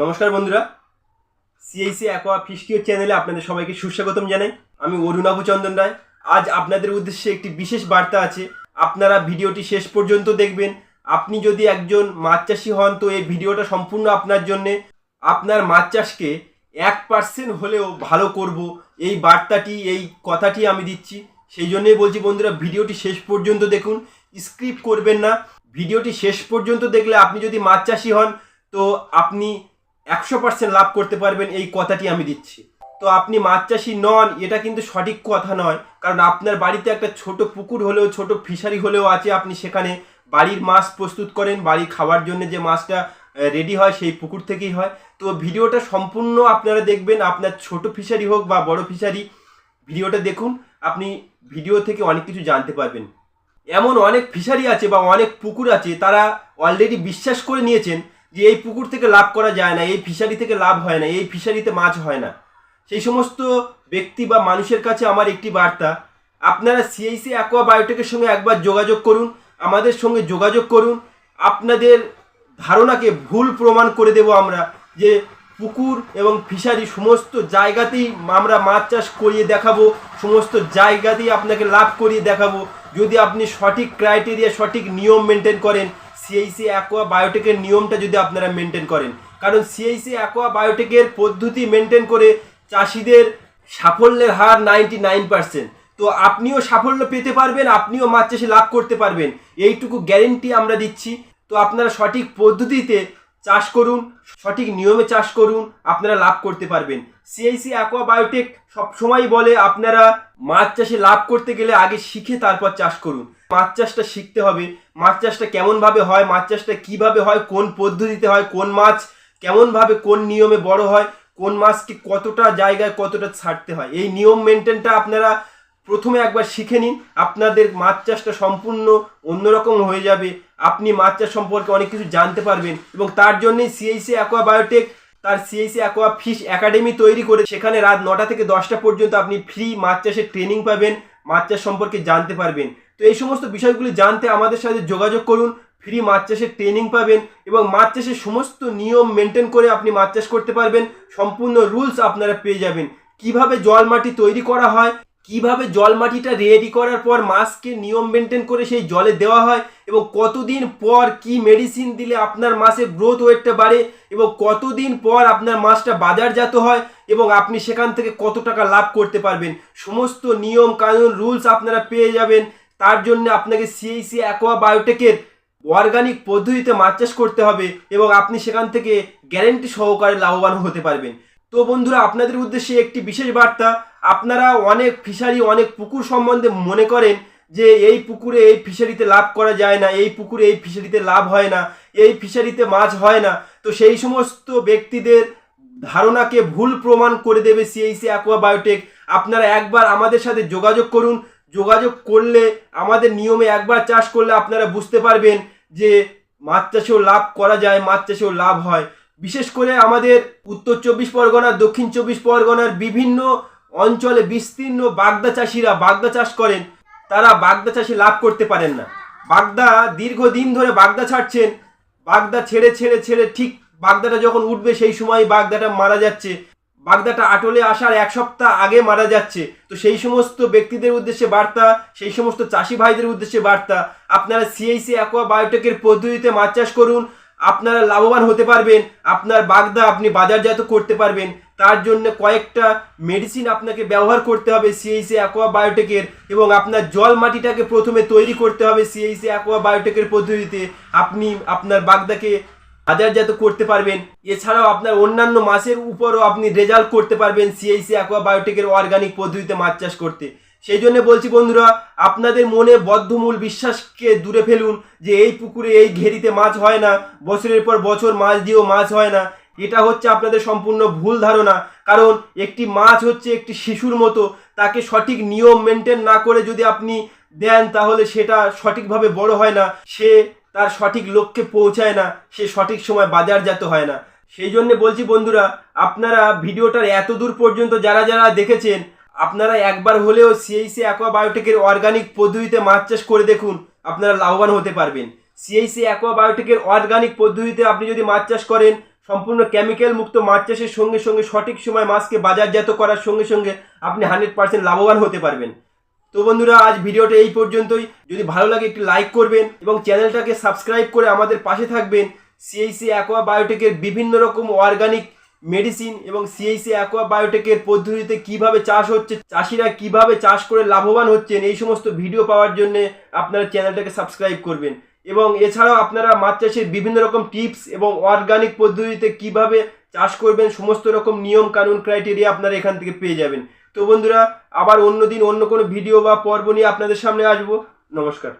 নমস্কার বন্ধুরা। CIC aqua ফিস্কিও চ্যানেলে আপনাদের সবাইকে সুস্বাগতম জানাই। আমি অরুণাভ চন্দন রায়। আজ আপনাদের উদ্দেশ্যে একটি বিশেষ বার্তা আছে। আপনারা ভিডিওটি শেষ পর্যন্ত দেখবেন। আপনি যদি একজন মাছ চাষি হন, তো এই ভিডিওটা সম্পূর্ণ আপনার জন্যে। আপনার মাছ চাষকে এক পার্সেন্ট হলেও ভালো করব। এই বার্তাটি, এই কথাটি আমি দিচ্ছি। সেই জন্যই বলছি বন্ধুরা, ভিডিওটি শেষ পর্যন্ত দেখুন। স্ক্রিপ্ট করবেন না। ভিডিওটি শেষ পর্যন্ত দেখলে আপনি যদি মাছ চাষি হন, তো আপনি একশো পার্সেন্ট লাভ করতে পারবেন এই কথাটি আমি দিচ্ছি। তো আপনি মাছ চাষি নন, এটা কিন্তু সঠিক কথা নয়। কারণ আপনার বাড়িতে একটা ছোট পুকুর হলেও, ছোট ফিশারি হলেও আছে, আপনি সেখানে বাড়ির মাছ প্রস্তুত করেন, বাড়ির খাওয়ার জন্য যে মাছটা রেডি হয় সেই পুকুর থেকেই হয়। তো ভিডিওটা সম্পূর্ণ আপনারা দেখবেন, আপনার ছোট ফিশারি হোক বা বড় ফিশারি ভিডিওটা দেখুন, আপনি ভিডিও থেকে অনেক কিছু জানতে পারবেন। এমন অনেক ফিশারি আছে বা অনেক পুকুর আছে, তারা অলরেডি বিশ্বাস করে নিয়েছেন যে এই পুকুর থেকে লাভ করা যায় না, এই ফিশারি থেকে লাভ হয় না, এই ফিশারিতে মাছ হয় না। সেই সমস্ত ব্যক্তি বা মানুষের কাছে আমার একটি বার্তা, আপনারা সিআইসি অ্যাকোয়া বায়োটেকের সঙ্গে একবার যোগাযোগ করুন, আমাদের সঙ্গে যোগাযোগ করুন। আপনাদের ধারণাকে ভুল প্রমাণ করে দেব আমরা যে পুকুর এবং ফিশারি সমস্ত জায়গাতেই আমরা মাছ চাষ করিয়ে দেখাবো, সমস্ত জায়গাতেই আপনাকে লাভ করিয়ে দেখাবো। যদি আপনি সঠিক ক্রাইটেরিয়া সঠিক নিয়ম মেনটেন করেন সিআইসি অ্যাকোয়া বায়োটেকের নিয়মটা যদি আপনারা মেনটেন করেন। কারণ সিআইসি অ্যাকোয়া বায়োটেকের পদ্ধতি মেনটেন করে চাষিদের সাফল্যের হার নাইনটি নাইন পার্সেন্ট তো আপনিও সাফল্য পেতে পারবেন, আপনিও মাছ চাষে লাভ করতে পারবেন। এইটুকু গ্যারেন্টি আমরা দিচ্ছি। তো আপনারা সঠিক পদ্ধতিতে চাষ করুন, সঠিক নিয়মে চাষ করুন, আপনারা লাভ করতে পারবেন। সিআইসি অ্যাকোয়া বায়োটেক সবসময় বলে আপনারা মাছ চাষে লাভ করতে গেলে আগে শিখে তারপর চাষ করুন। মাছ চাষটা শিখতে হবে, মাছ চাষটা কেমনভাবে হয়, মাছ চাষটা কীভাবে হয়, কোন পদ্ধতিতে হয়, কোন মাছ কেমনভাবে কোন নিয়মে বড় হয়, কোন মাছকে কতটা জায়গায় কতটা ছাড়তে হয়। এই নিয়ম মেনটেনটা আপনারা প্রথমে একবার শিখে নিন। আপনাদের মাছ চাষটা সম্পূর্ণ অন্যরকম হয়ে যাবে। আপনি মাছ চাষ সম্পর্কে অনেক কিছু জানতে পারবেন এবং তার জন্যই সিআইসি অ্যাকোয়া তার সিআইসি অ্যাকোয়া ফিশ একাডেমি তৈরি করে সেখানে রাত নটা থেকে দশটা পর্যন্ত আপনি ফ্রি মাছ চাষের ট্রেনিং পাবেন, মাছ চাষ সম্পর্কে জানতে পারবেন। তো এই সমস্ত বিষয়গুলি জানতে আমাদের সাথে যোগাযোগ করুন ফ্রি মাছ চাষের ট্রেনিং পাবেন এবং মাছ চাষের সমস্ত নিয়ম মেনটেন করে আপনি মাছ চাষ করতে পারবেন। সম্পূর্ণ রুলস আপনারা পেয়ে যাবেন। কীভাবে জল মাটি তৈরি করা হয় কীভাবে জল মাটিটা রেডি করার পর মাছকে নিয়ম মেনটেন করে সেই জলে দেওয়া হয় এবং কতদিন পর কি মেডিসিন দিলে আপনার মাছের গ্রোথ ওয়েটটা বাড়ে এবং কতদিন পর আপনার মাছটা বাজারজাত হয় এবং আপনি সেখান থেকে কত টাকা লাভ করতে পারবেন? সমস্ত নিয়ম কানুন রুলস আপনারা পেয়ে যাবেন। তার জন্য আপনাকে সিআইসি অ্যাকোয়া বায়োটেকের অর্গানিক পদ্ধতিতে মাছ চাষ করতে হবে এবং আপনি সেখান থেকে গ্যারেন্টি সহকারে লাভবান হতে পারবেন। তো বন্ধুরা, আপনাদের উদ্দেশ্যে একটি বিশেষ বার্তা। আপনারা অনেক ফিশারি, অনেক পুকুর সম্বন্ধে মনে করেন যে এই পুকুরে এই ফিশারিতে লাভ করা যায় না, এই পুকুরে এই ফিশারিতে লাভ হয় না, এই ফিশারিতে মাছ হয় না। তো সেই সমস্ত ব্যক্তিদের ধারণাকে ভুল প্রমাণ করে দেবে সিআইসি অ্যাকোয়া বায়োটেক আপনারা একবার আমাদের সাথে যোগাযোগ করুন। যোগাযোগ করলে, আমাদের নিয়মে একবার চাষ করলে আপনারা বুঝতে পারবেন যে মাছ চাষেও লাভ করা যায়, মাছ চাষেও লাভ হয়। বিশেষ করে আমাদের উত্তর চব্বিশ পরগনা দক্ষিণ চব্বিশ পরগনার বিভিন্ন অঞ্চলে বিস্তীর্ণ বাগদা চাষিরা বাগদা চাষ করেন। তারা বাগদা চাষে লাভ করতে পারেন না। বাগদা দীর্ঘদিন ধরে বাগদা ছাড়ছেন। বাগদা ছেড়ে ছেড়ে ছেড়ে ঠিক বাগদাটা যখন উঠবে সেই সময় বাগদাটা মারা যাচ্ছে। বাগদাটা আটলে আসার এক সপ্তাহ আগে মারা যাচ্ছে। তো সেই সমস্ত ব্যক্তিদের উদ্দেশ্যে বার্তা, সেই সমস্ত চাষি ভাইদের উদ্দেশ্যে বার্তা, আপনারা সিআইসি অ্যাকোয়া বায়োটেকের পদ্ধতিতে মাছ চাষ করুন। আপনারা লাভবান হতে পারবেন, আপনার বাগদা আপনি বাজারজাত করতে পারবেন। তার জন্য কয়েকটা মেডিসিন আপনাকে ব্যবহার করতে হবে সিআইসি অ্যাকোয়া বায়োটেকের এবং আপনার জল মাটিটাকে প্রথমে তৈরি করতে হবে সিআইসি অ্যাকোয়া বায়োটেকের পদ্ধতিতে। আপনি আপনার বাগদাকে বাজারজাত করতে পারবেন। এছাড়াও আপনার অন্যান্য মাছের উপরও আপনি রেজাল্ট করতে পারবেন সিআইসি অ্যাকোয়া বায়োটেকের অর্গানিক পদ্ধতিতে মাছ চাষ করতে। সেই জন্য বলছি বন্ধুরা, আপনাদের মনে বদ্ধমূল বিশ্বাসকে দূরে ফেলুন যে এই পুকুরে, এই ঘেরিতে মাছ হয় না, বছরের পর বছর মাছ দিয়েও মাছ হয় না। এটা হচ্ছে আপনাদের সম্পূর্ণ ভুল ধারণা। কারণ একটি মাছ হচ্ছে একটি শিশুর মতো, তাকে সঠিক নিয়ম মেনটেন না করে যদি আপনি দেন, তাহলে সেটা সঠিকভাবে বড় হয় না। সে তার সঠিক লক্ষ্যে পৌঁছায় না, সে সঠিক সময় বাজারজাত হয় না। সেই জন্য বলছি বন্ধুরা, আপনারা ভিডিওটার এত দূর পর্যন্ত যারা যারা দেখেছেন আপনারা একবার হলেও সিআইসি অ্যাকোয়া বায়োটেকের অর্গানিক পদ্ধতিতে মাছ চাষ করে দেখুন, আপনারা লাভবান হতে পারবেন। সিআইসি অ্যাকোয়া বায়োটেকের অর্গানিক পদ্ধতিতে আপনি যদি মাছ চাষ করেন, সম্পূর্ণ কেমিক্যাল মুক্ত মাছ চাষের সঙ্গে সঙ্গে সঠিক সময় মাছকে বাজারজাত করার সঙ্গে সঙ্গে আপনি হান্ড্রেড পার্সেন্ট লাভবান হতে পারবেন। তো বন্ধুরা, আজ ভিডিওটা এই পর্যন্তই। যদি ভালো লাগে একটি লাইক করবেন এবং চ্যানেলটাকে সাবস্ক্রাইব করে আমাদের পাশে থাকবেন। সিএইসি অ্যাকোয়া বায়োটেকের বিভিন্ন রকম অর্গানিক মেডিসিন এবং সিএইসি অ্যাকোয়া বায়োটেকের পদ্ধতিতে কীভাবে চাষ হচ্ছে, চাষিরা কীভাবে চাষ করে লাভবান হচ্ছেন, এই সমস্ত ভিডিও পাওয়ার জন্য আপনারা চ্যানেলটাকে সাবস্ক্রাইব করবেন। এবং এছাড়াও আপনারা মাছ চাষের বিভিন্ন রকম টিপস এবং অর্গানিক পদ্ধতিতে কীভাবে চাষ করবেন, সমস্ত রকম নিয়ম কানুন ক্রাইটেরিয়া আপনারা এখান থেকে পেয়ে যাবেন। তো বন্ধুরা, আবার অন্য দিন অন্য কোনো ভিডিও বা পর্ব নিয়ে আপনাদের সামনে আসব। নমস্কার।